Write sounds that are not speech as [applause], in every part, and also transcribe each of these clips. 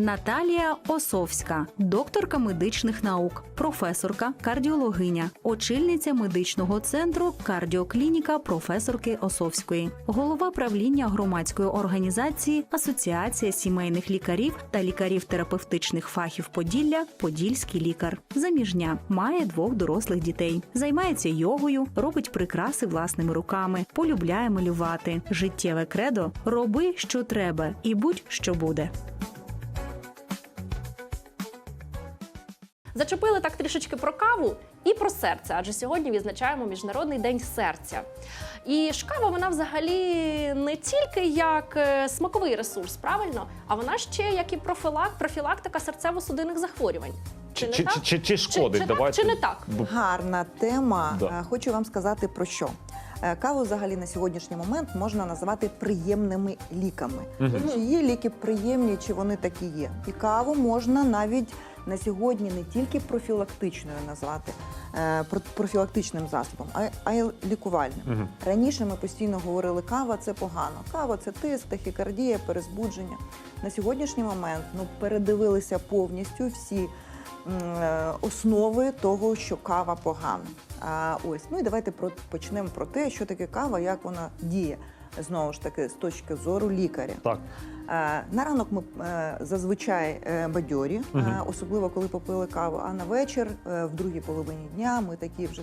Наталія Осовська, докторка медичних наук, професорка, кардіологиня, очільниця медичного центру кардіоклініка професорки Осовської, голова правління громадської організації Асоціація сімейних лікарів та лікарів терапевтичних фахів Поділля Подільський лікар. Заміжня має двох дорослих дітей, займається йогою, робить прикраси власними руками, полюбляє малювати. Життєве кредо роби, що треба, і будь що буде. Зачепили так трішечки про каву і про серце, адже сьогодні відзначаємо Міжнародний день серця. І ж кава вона взагалі не тільки як е, смаковий ресурс, правильно, а вона ще як і профілак, профілактика серцево-судинних захворювань. Чи, не чи, так? чи, чи, чи шкодить? чи так, Давайте. чи не так? Гарна тема. Да. Е, Хочу вам сказати про що. Е, Каву взагалі на сьогоднішній момент можна називати приємними ліками. Чи є ліки приємні, чи вони такі є. І каву можна навіть на сьогодні не тільки профілактичною назвати, е, профілактичним засобом, а, й лікувальним. Мгм. Раніше ми постійно говорили, кава це погано. Кава це тиск, тахікардія, перезбудження. На сьогоднішній момент ну, передивилися повністю всі е, основи того, що кава погана. А, ось, ну і давайте про, почнемо про те, що таке кава, як вона діє. Знову ж таки, з точки зору лікаря. Так. Е, На ранок ми е, зазвичай е, бадьорі, особливо коли попили каву. А на вечір, в другій половині дня, ми такі вже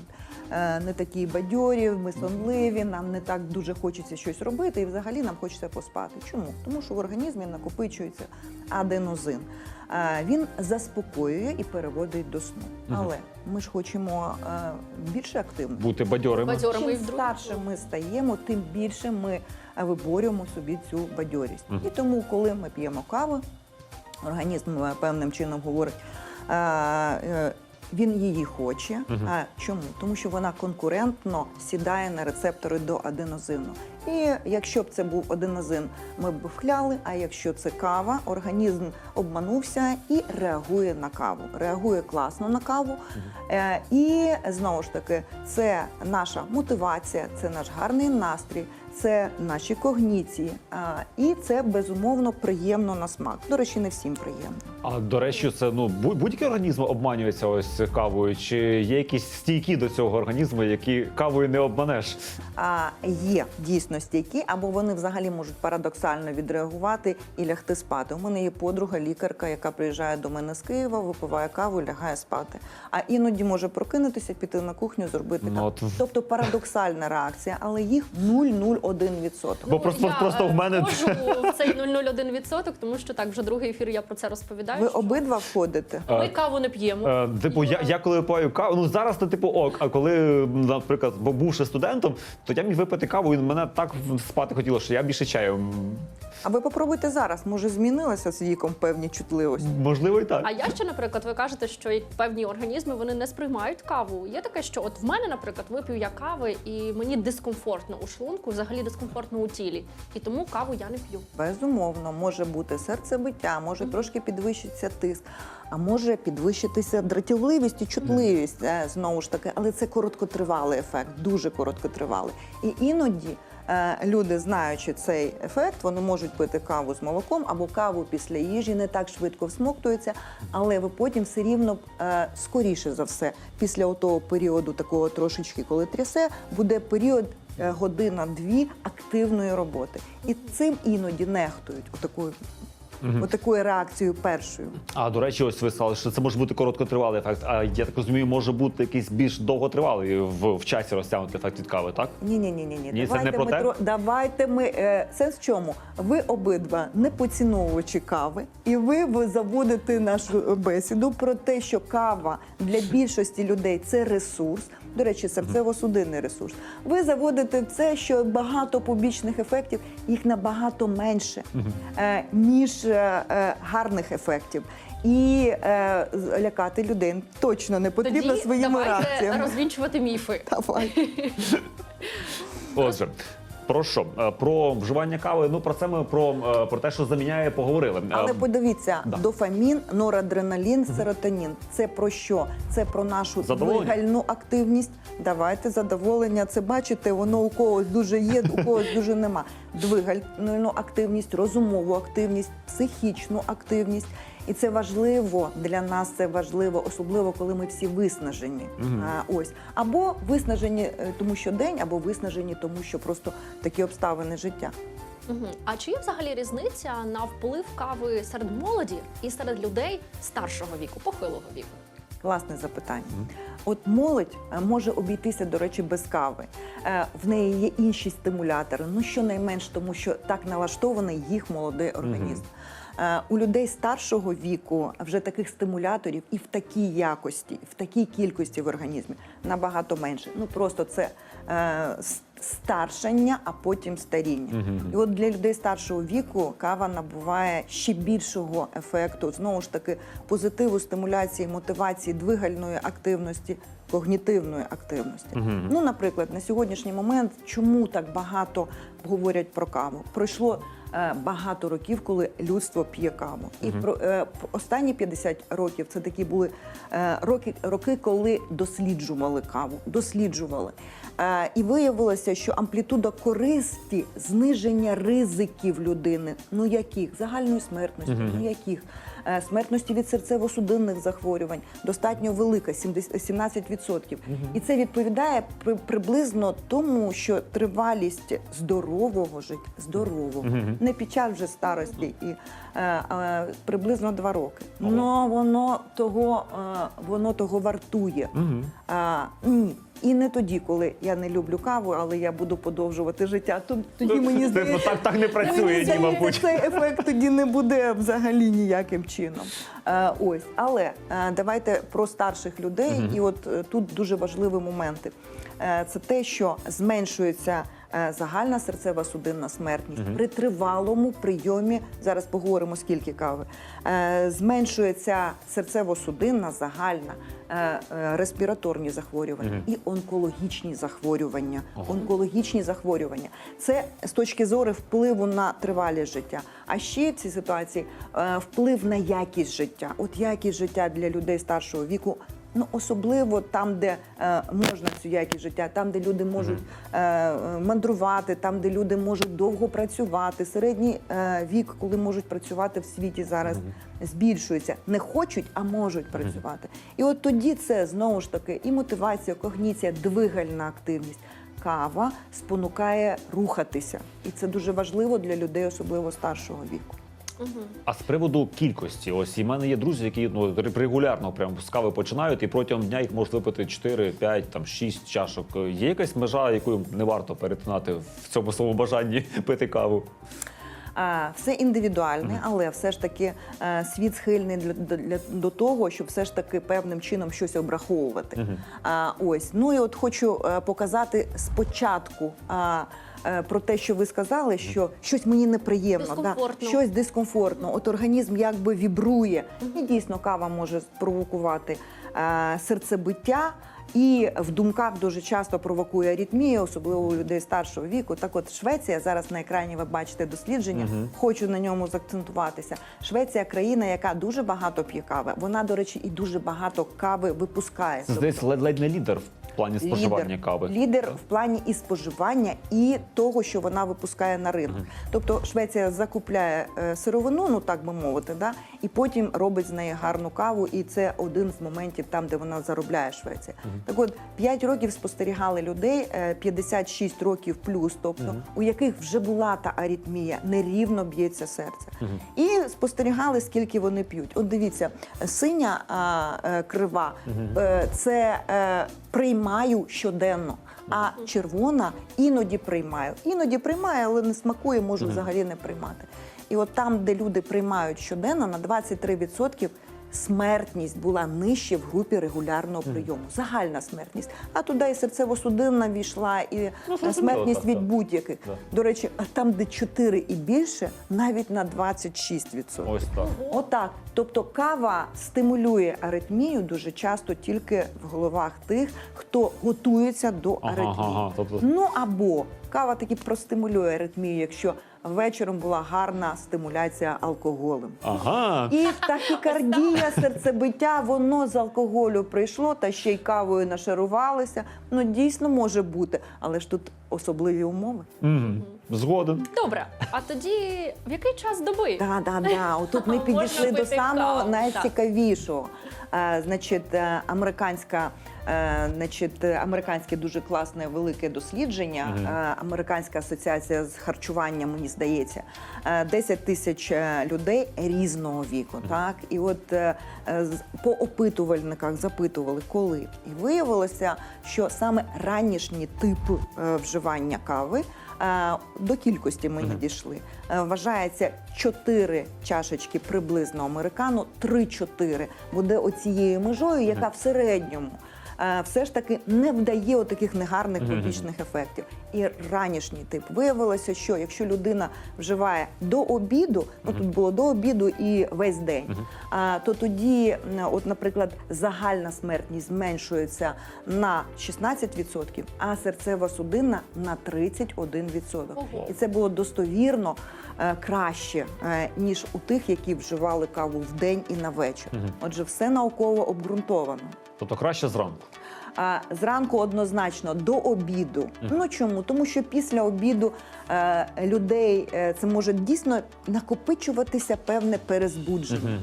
не такі бадьорі, ми сонливі, нам не так дуже хочеться щось робити, і взагалі нам хочеться поспати. Чому? Тому що в організмі накопичується аденозин. Він заспокоює і переводить до сну. Але ми ж хочемо більше активно. Бути бадьорими. Бадьорими. Чим старше ми стаємо, тим більше ми виборюємо собі цю бадьорість. І тому, коли ми п'ємо каву, організм е, певним чином говорить. е, Він її хоче. Мгм. А чому? Тому що вона конкурентно сідає на рецептори до аденозину. І якщо б це був аденозин, ми б вхляли. А якщо це кава, організм обманувся і реагує на каву. Реагує класно на каву. Е, і знову ж таки, це наша мотивація, це наш гарний настрій, це наші когніції. А, і це безумовно приємно на смак. До речі, не всім приємно. А до речі, це ну будь- будь-який організм обманюється ось кавою. Чи є якісь стійкі до цього організму, які кавою не обманеш? А є дійсно стійкі, або вони взагалі можуть парадоксально відреагувати і лягти спати. У мене є подруга, лікарка, яка приїжджає до мене з Києва, випиває каву, лягає спати. А іноді може прокинутися, піти на кухню, зробити Ну, каву. от Тобто парадоксальна реакція, але їх 0,01%. Бо просто- я просто в мене- входжу в цей 0,01%, тому що так вже другий ефір я про це розповідаю. Ви що обидва входите. Ми каву не п'ємо. Е, типу, я, я коли пою каву, ну зараз то типу ок. А коли, наприклад, бо бувши студентом, то я міг випити каву, і мене так спати хотіло, що я більше чаю. А ви попробуйте зараз. Може, змінилася з віком певні чутливості. Можливо, і так. А я ще, наприклад, ви кажете, що певні організми вони не сприймають каву. Є таке, що от в мене, наприклад, вип'ю я кави, і мені дискомфортно у шлунку, взагалі дискомфортно у тілі. І тому каву я не п'ю. Безумовно, може бути серцебиття, може трошки підвищитися тиск, а може підвищитися дратівливість і чутливість. е, Знову ж таки, але це короткотривалий ефект, дуже короткотривалий. І іноді. е, Люди, знаючи цей ефект, вони можуть пити каву з молоком або каву після їжі, не так швидко всмоктується, але ви потім все рівно е, скоріше за все, після того періоду такого трошечки, коли трясе, буде період година-дві активної роботи. І цим іноді нехтують отакою, отакою реакцією першою. А до речі, ось ви сказали, що це може бути короткотривалий ефект. А я так розумію, може бути якийсь більш довготривалий в, в часі розтягнутий ефект від кави, так? Ні, ні, ні, ні, ні. Ні, це не Давайте про ми те? тро- давайте ми е, сенс в чому? Ви обидва не поціновувачі кави, і ви в- заводите нашу бесіду про те, що кава для більшості людей це ресурс. До речі, серцево-судинний ресурс. Ви заводите в це, що багато побічних ефектів, їх набагато менше, е, ніж е, е, гарних ефектів. І е, лякати людей точно не потрібно Тоді своїми давайте реакціями. розвінчувати міфи. Давай. [laughs] Отже. Про що? Е, Про вживання кави. Ну про це ми про, е, про те, що заміняє, поговорили. Але Е, подивіться, да. дофамін, норадреналін, серотонін. Це про що? Це про нашу двигальну активність. Давайте задоволення. Це бачите, воно у когось дуже є, у когось дуже нема. двигальну активність, розумову активність, психічну активність. І це важливо для нас. Це важливо, особливо коли ми всі виснажені. Мгм. А, ось або виснажені, е, тому що день, або виснажені, тому що просто такі обставини життя. Мгм. А чи є взагалі різниця на вплив кави серед молоді і серед людей старшого віку, похилого віку? Класне запитання. От молодь е, може обійтися, до речі, без кави. Е, В неї є інші стимулятори. Ну щонайменш, тому що так налаштований їх молодий організм. Е, У людей старшого віку вже таких стимуляторів і в такій якості, в такій кількості в організмі набагато менше. Ну просто це е, старшання, а потім старіння. Мгм. І от для людей старшого віку кава набуває ще більшого ефекту, знову ж таки, позитиву, стимуляції, мотивації, двигальної активності, когнітивної активності. Мгм. Ну, наприклад, на сьогоднішній момент, чому так багато говорять про каву? Пройшло багато років, коли людство п'є каву. І про е, останні 50 років це такі були е, роки, роки, коли досліджували каву, досліджували. Е, і виявилося, що амплітуда користі, зниження ризиків людини, ну яких загальної смертності, ну яких Е, смертності від серцево-судинних захворювань достатньо велика 70 17%. І це відповідає при, приблизно тому, що тривалість здорового життя, здорового, не під час вже старості і е, е, приблизно два роки. Но воно того, е, воно того вартує. Ні. І не тоді, коли я не люблю каву, але я буду подовжувати життя. То- Тоді мені Типу, здається, так, так не працює, ні, мабуть. цей ефект тоді не буде взагалі ніяким чином. Е, ось, але е, давайте про старших людей, і от е, тут дуже важливі моменти. Це те, що зменшується. Е, Загальна серцева судинна смертність при тривалому прийомі. Зараз поговоримо скільки кави. Е, зменшується серцево-судинна, загальна, е, респіраторні захворювання і онкологічні захворювання. Онкологічні захворювання це з точки зору впливу на тривалість життя. А ще в цій ситуації вплив на якість життя. От якість життя для людей старшого віку. Ну, особливо там, де е, можна цю якість життя, там, де люди можуть е, мандрувати, там, де люди можуть довго працювати. Середній е, вік, коли можуть працювати в світі зараз, збільшується. Не хочуть, а можуть працювати. І от тоді це знову ж таки і мотивація, когніція, двигальна активність. Кава спонукає рухатися, і це дуже важливо для людей, особливо старшого віку. А з приводу кількості, ось і в мене є друзі, які ну регулярно прям з кави починають, і протягом дня їх можуть випити 4, 5, там 6 чашок. Є якась межа, яку не варто перетинати в цьому своєму бажанні [laughs] пити каву? А, Все індивідуальне, але все ж таки е, світ схильний для, для, до того, щоб все ж таки певним чином щось обраховувати. А, ось ну і от хочу е, показати спочатку. А, Про те, що ви сказали, що щось мені неприємно, Дискомфортно. щось дискомфортно. От організм якби вібрує. І дійсно кава може спровокувати е, серцебиття. І в думках дуже часто провокує аритмію, особливо у людей старшого віку. Так, от Швеція зараз на екрані ви бачите дослідження. Хочу на ньому заакцентуватися. Швеція країна, яка дуже багато п'є кави. Вона, до речі, і дуже багато кави випускає. Це здається ледь, ледь не лідер в плані споживання лідер, кави. Лідер в плані і споживання, і того, що вона випускає на ринок. Тобто Швеція закупляє е, сировину, ну так би мовити, да, і потім робить з неї гарну каву. І це один з моментів там, де вона заробляє Швеція. Так от 5 років спостерігали людей, е, 56 років плюс, тобто у яких вже була та аритмія, нерівно б'ється серце. І спостерігали, скільки вони п'ють. От дивіться, синя а, е, крива е, це е, приймаю щоденно. А червона іноді приймаю. Іноді приймаю, але не смакує, можу взагалі не приймати. І от там, де люди приймають щоденно, на 23% смертність була нижче в групі регулярного прийому. Загальна смертність. А туди і серцево-судинна війшла, і Ну, смертність від будь-яких. Да. До речі, а там, де 4 і більше, навіть на 26%. Ось так. Отак. Тобто кава стимулює аритмію дуже часто тільки в головах тих, хто готується до Ага, аритмії. ага, тобто- Ну або кава таки простимулює аритмію, якщо вечором була гарна стимуляція алкоголем. Ага. І тахікардія, серцебиття, воно з алкоголю прийшло, та ще й кавою нашарувалося. Ну дійсно може бути, але ж тут особливі умови. Мгм. Згоден. Добре, а тоді в який час доби? Да, да, да. Отут ми [laughs] підійшли до пити самого каву, найцікавішого. Е, Значить, е, американська, е, значить, е, американське дуже класне велике дослідження. Мгм. Е, Американська асоціація з харчування, мені здається, Е, 10 тисяч е, людей різного віку. Так, і от е, е, з- по опитувальниках запитували, коли, і виявилося, що саме ранішні типи е, вживання кави. Е, До кількості ми не дійшли. Е, Вважається 4 чашечки приблизно американу, 3-4 буде оцією межою, яка в середньому все ж таки не вдає отаких негарних побічних ефектів. І ранішній тип виявилося, що якщо людина вживає до обіду, ну тут було до обіду і весь день, то тоді, от, наприклад, загальна смертність зменшується на 16%, а серцево-судинна на 31%. Ого. І це було достовірно е, краще, е, ніж у тих, які вживали каву вдень і на вечір. Отже, все науково обґрунтовано. Тобто краще зранку. А зранку однозначно до обіду. Ну чому? Тому що після обіду е, людей е, це може дійсно накопичуватися певне перезбудження.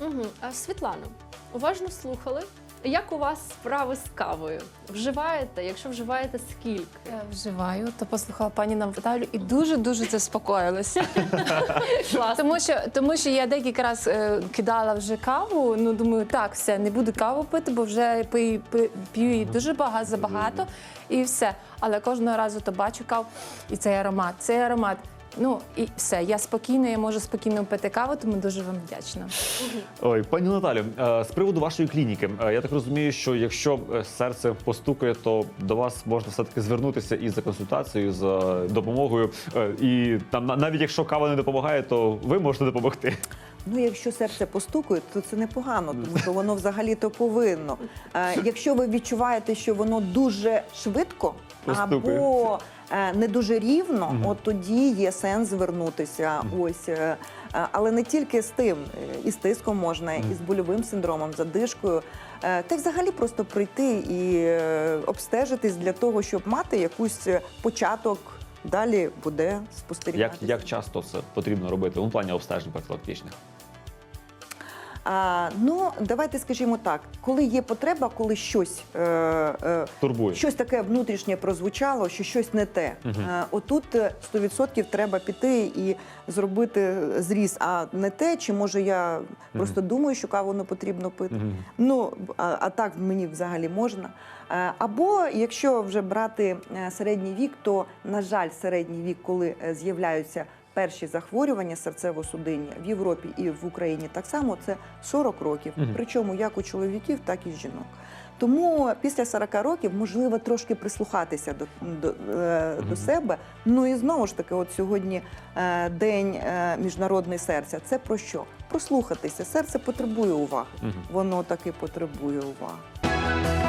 Угу. А, Світлано, уважно слухали. Як у вас справи з кавою? Вживаєте? Якщо вживаєте, скільки? Я вживаю, то послухала пані Наталю і дуже дуже заспокоїлася. Тому що, тому що я декілька разів е, кидала вже каву. Ну думаю, так, все, не буду каву пити, бо вже пию, пи- п'ю її дуже багато забагато і все. Але кожного разу то бачу каву, і цей аромат, цей аромат. Ну і все, я спокійно, я можу спокійно пити каву, тому дуже вам вдячна. Ой, пані Наталю, е, з приводу вашої клініки, е, я так розумію, що якщо е, серце постукає, то до вас можна все-таки звернутися і за консультацією, за допомогою. І там на- навіть якщо кава не допомагає, то ви можете допомогти. Ну, якщо серце постукає, то це непогано, тому що воно взагалі то повинно. Якщо ви відчуваєте, що воно дуже швидко Постукає. або е, не дуже рівно, от тоді є сенс звернутися. Ось, е, е, але не тільки з тим, і з тиском можна, і з больовим синдромом, задишкою. Та й взагалі просто прийти і обстежитись для того, щоб мати якусь початок. Далі буде Як, спостерігати. як часто це потрібно робити? У плані обстежень профілактичних. А, ну, давайте скажімо так, коли є потреба, коли щось, е, е, Турбує. щось таке внутрішнє прозвучало, що щось не те. Е, отут е, 100% треба піти і зробити зріз, а не те, чи може я просто думаю, що каву не потрібно пити. Мгм. Ну, а, а так мені взагалі можна. Е, Або якщо вже брати е, середній вік, то, на жаль, середній вік, коли е, з'являються перші захворювання серцево-судинні в Європі і в Україні так само, це 40 років. Причому як у чоловіків, так і жінок. Тому після 40 років можливо трошки прислухатися до, до, е, до себе. Ну і знову ж таки, от сьогодні е, день е, міжнародний серця. Це про що? Прослухатися. Серце потребує уваги. Воно таки потребує уваги.